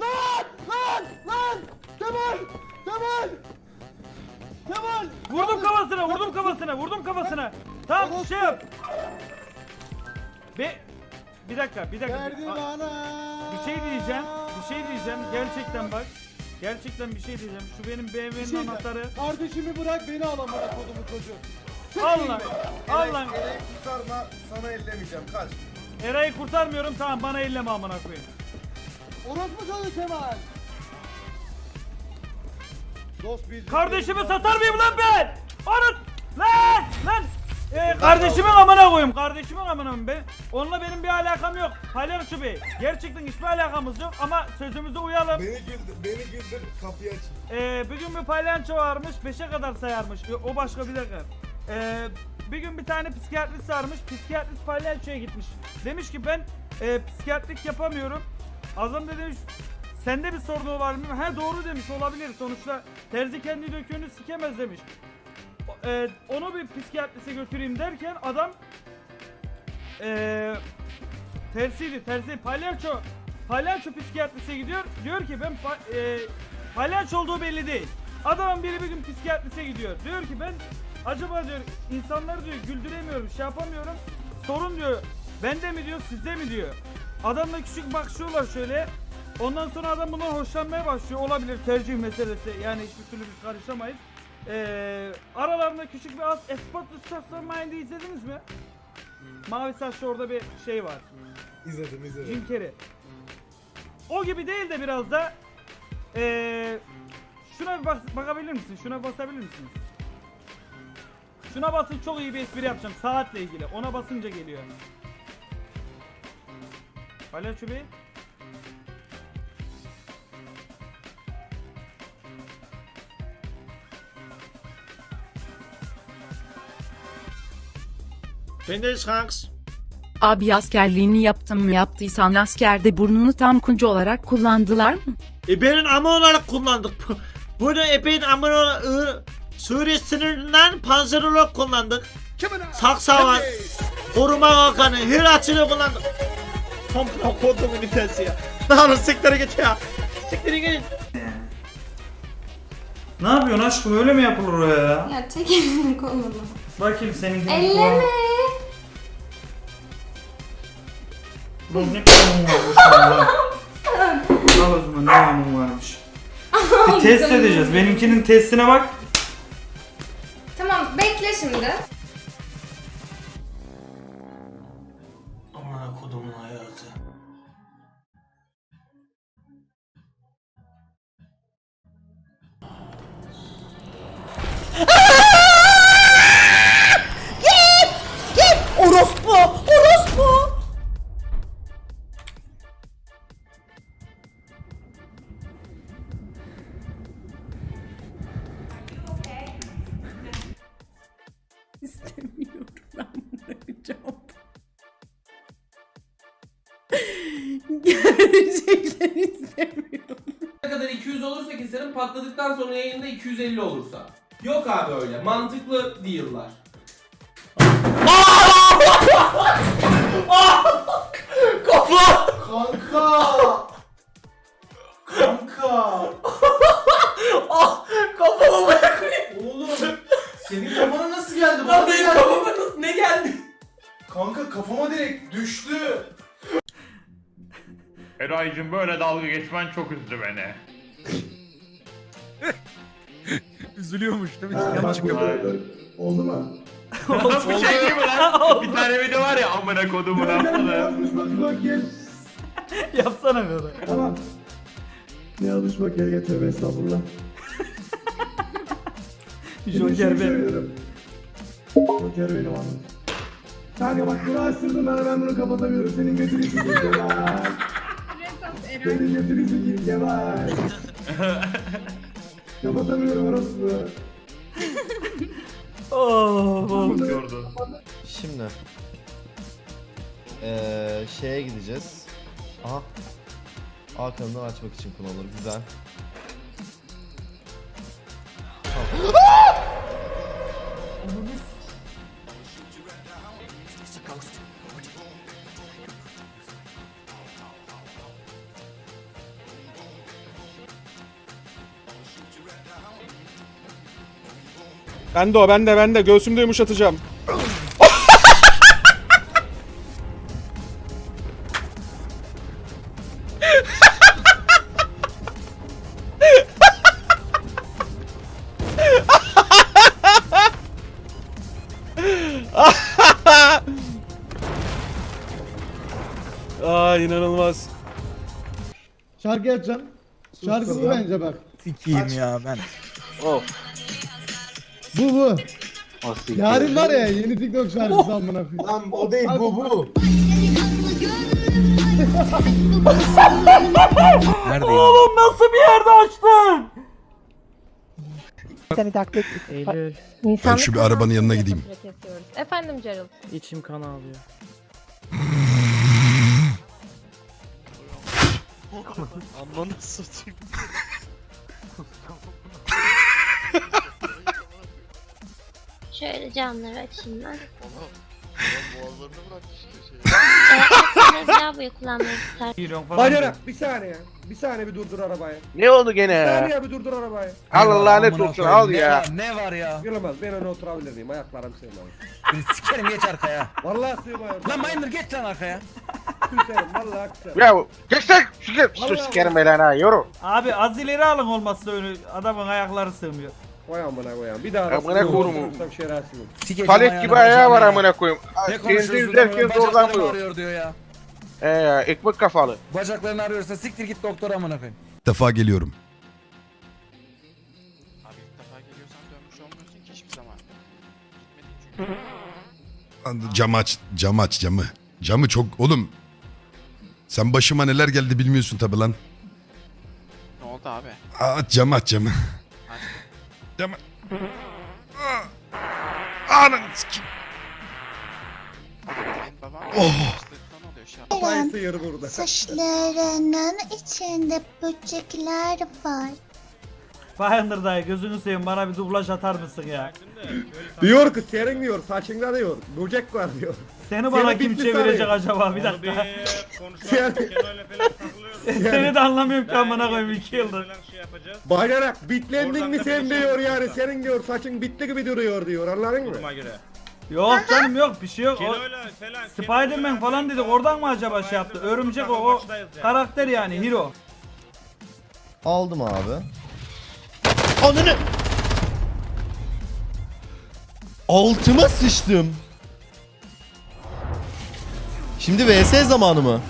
Lan! Lan! Lan! Kemal! Kemal! Kemal! Vurdum kafasına, vurdum kafasına, vurdum kafasına. Tamam şey yap. Be bir dakika, bir dakika. Verdi bana. Bir şey diyeceğim. Bir şey diyeceğim. Gerçekten bak. Gerçekten bir şey diyeceğim. Şu benim Bir BMW'nin şey anahtarı. Kardeşimi bırak beni al amına kodumu çocuğu. Al lan. Al lan. Ereği kurtarma sana ellemeyeceğim kaç. Eray'ı kurtarmıyorum tamam bana elleme amına koyayım. Orospu çocuğu Kemal. Dost bir Kardeşimi satar mıyım lan ben? Onu lan lan. Ee, kardeşimin amına koyayım. Kardeşimin amına koyayım. Ben, onunla benim bir alakam yok. Palyaço Bey. Gerçekten hiçbir alakamız yok ama sözümüze uyalım. Beni güldür, beni güldür kapıyı aç. Ee, bir gün bir palyaço varmış. 5'e kadar sayarmış. O başka bir dakika. Ee, bir gün bir tane psikiyatrist varmış. Psikiyatrist palyaçoya gitmiş. Demiş ki ben e, psikiyatrik yapamıyorum. Adam da demiş sende bir sorunu var mı? He doğru demiş olabilir. Sonuçta terzi kendi döküğünü sikemez demiş. O- e, onu bir psikiyatrise götüreyim derken adam e, tersiydi tersi palyaço palyaço psikiyatrise gidiyor diyor ki ben pa- e, palyaço olduğu belli değil adamın biri bir gün psikiyatrise gidiyor diyor ki ben acaba diyor insanları diyor güldüremiyorum şey yapamıyorum sorun diyor bende mi diyor sizde mi diyor adamla küçük bakışıyorlar şöyle ondan sonra adam bundan hoşlanmaya başlıyor olabilir tercih meselesi yani hiçbir türlü biz karışamayız ee, aralarında küçük bir az Espartus Mastermind'i izlediniz mi? Mavi saçlı orada bir şey var. İzledim izledim. Jim Carrey. O gibi değil de biraz da eee şuna bir bak bakabilir misin? Şuna basabilir misin? Şuna basın çok iyi bir espri yapacağım saatle ilgili. Ona basınca geliyor. Palyaço Bey. Bendeyiz kanks. Abi askerliğini yaptım mı yaptıysan askerde burnunu tam kuncu olarak kullandılar mı? E benim ama olarak kullandık. Bunu ebeğin amına olarak Suriye sınırından panzer olarak kullandık. Saksa var. Koruma kalkanı. Her açını kullandık. Tam kodum ünitesi ya. Ne olur siktir git ya. Siktir git. Ne yapıyorsun aşkım öyle mi yapılır o ya? Ya çek elini kolunu. Bakayım senin gibi. Elleme. Bu ne kanun varmış ya. Al o zaman ne kanun varmış. Bir test edeceğiz. Benimkinin testine bak. Tamam bekle şimdi. Orospu! Orospu! İstemiyorum ben bırakacağım. Gerçekten istemiyorum. Ne kadar 200 olursa keserim patladıktan sonra yayında 250 olursa. Yok abi öyle mantıklı değiller. Kanka! Kanka! Kafama bırak. Oğlum! Senin kafana nasıl geldi? Lan Bana benim geldi. kafama nasıl ne geldi? Kanka kafama direkt düştü. Eray'cım böyle dalga geçmen çok üzdü beni. Üzülüyormuş değil mi? Yanlış Oldu mu? bir şey değil mi lan? bir tane video var ya amına kodumun haftalığı. bak gel. Yapsana böyle. Tamam. Ne yazmış bak gel gel tövbe estağfurullah. Joker be. Joker benim anım. Kanka bak bunu açtırdım ben ben bunu kapatamıyorum. Senin götürüsü git Kemal. Senin götürüsü git Kemal. Kapatamıyorum orası. Oh, oh. Gördü. Şimdi eee şeye gideceğiz. Aha. A kanalını açmak için kullanılır. Güzel. Ben de o ben de ben de göğsümde yumuşatacağım. Aa inanılmaz. Şarkı açacağım. Şarkı bu bence bak. Sikiyim ya ben. Bu bu. Yarın var ya yeni TikTok şarkısı amına koyayım. Lan o değil bu bu. Neredeyim? Oğlum nasıl bir yerde açtın? Ben şu bir arabanın yanına gideyim. Efendim Gerald. İçim kan ağlıyor. Şöyle camları açayım ben. Ee, lavaboyu kullanmayı tutar. Giriyorum falan. Bacanak bir saniye. Bir saniye bir durdur arabayı. Ne oldu Bir gene? saniye bir durdur arabayı. Allah lanet olsun al ya. Ne var ya? Yılamaz ben öne oturabilir miyim? Ayaklarım sığmıyor. Sikerim geç arkaya. Vallahi sığmıyor. Lan Mayındır geç lan arkaya. Küserim vallahi küserim. Ya geçsek şu sus sikerim lan ha yürü. Abi az ileri alın olmazsa öyle adamın ayakları sığmıyor. Vay amına koyayım. Bir daha Amına koyayım. şerefsizim. Sikeceğim Palet ayağını, gibi ayağı var amına koyayım. Ne Kendi konuşuyorsun? izlerken de oradan Bacaklarım vuruyor. ağrıyor diyor ya. Ee ya ekmek kafalı. Bacaklarını ağrıyorsa siktir git doktora amına koyayım. Bir defa geliyorum. Lan Camı aç, camı aç camı. Camı çok oğlum. Sen başıma neler geldi bilmiyorsun tabi lan. Ne oldu abi? Aç camı aç camı. Camı. Aa! Ananı sikeyim. Oh. Kafayı sıyır burada. Saçlarının içinde böcekler var. Bayındır dayı gözünü seveyim bana bir dublaj atar mısın ya? Diyor ki senin diyor saçında diyor. Böcek var diyor. Seni bana Seni kim bitli çevirecek sarıyor. acaba bir dakika. Yani, Seni de anlamıyorum ki amına koyayım 2 yıldır. Bacanak bitlendin mi sen diyor yani. Senin diyor saçın bitli gibi duruyor diyor. Anladın mı? Yok canım yok bir şey yok. O, Spiderman falan dedik oradan mı acaba şey yaptı? Örümcek o, o karakter yani hero. Aldım abi. Ananı. Altıma sıçtım. Şimdi VS zamanı mı?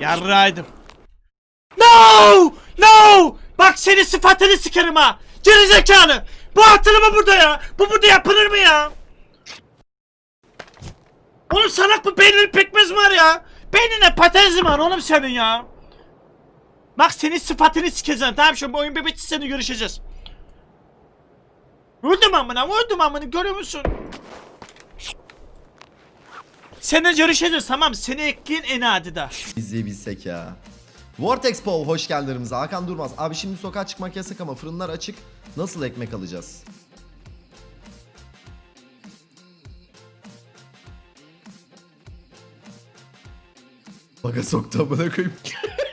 Yarraydım. No! No! Bak senin sıfatını sikerim ha. Geri zekalı. Bu atılır mı burada ya? Bu burada yapılır mı ya? Oğlum salak mı beyninin pekmez var ya? Beynine patenzi var oğlum senin ya. Bak senin sıfatını sikeceğim tamam bu oyun bir bitti seni görüşeceğiz. Vurdum amına vurdum amına görüyor musun? Seninle görüşeceğiz tamam seni ekleyin en adida. İzleyebilsek ya. Vortex Paul hoş geldin aramıza. Hakan Durmaz. Abi şimdi sokağa çıkmak yasak ama fırınlar açık. Nasıl ekmek alacağız? Baga soktu amına koyayım.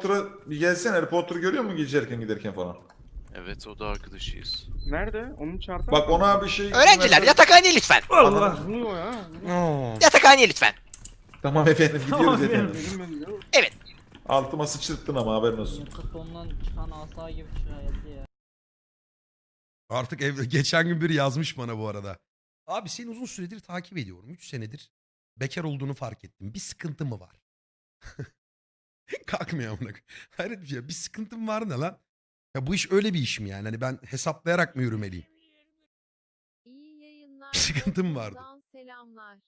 Potter'a bir gelsene Harry Potter görüyor musun geçerken giderken falan? Evet o da arkadaşıyız. Nerede? Onu çağırsana. Bak ona bir şey... Öğrenciler yatakhaneye lütfen. Allah. Yatakhaneye lütfen. Tamam efendim Tamam gidiyoruz efendim. efendim. Evet. Altıma sıçırttın ama haberin olsun. Artık ev, geçen gün biri yazmış bana bu arada. Abi seni uzun süredir takip ediyorum. 3 senedir bekar olduğunu fark ettim. Bir sıkıntı mı var? Kalkmıyor amına. Hayret bir şey. Bir sıkıntım var ne lan? Ya bu iş öyle bir iş mi yani? Hani ben hesaplayarak mı yürümeliyim? İyi yayınlar. Bir sıkıntım vardı. Selamlar.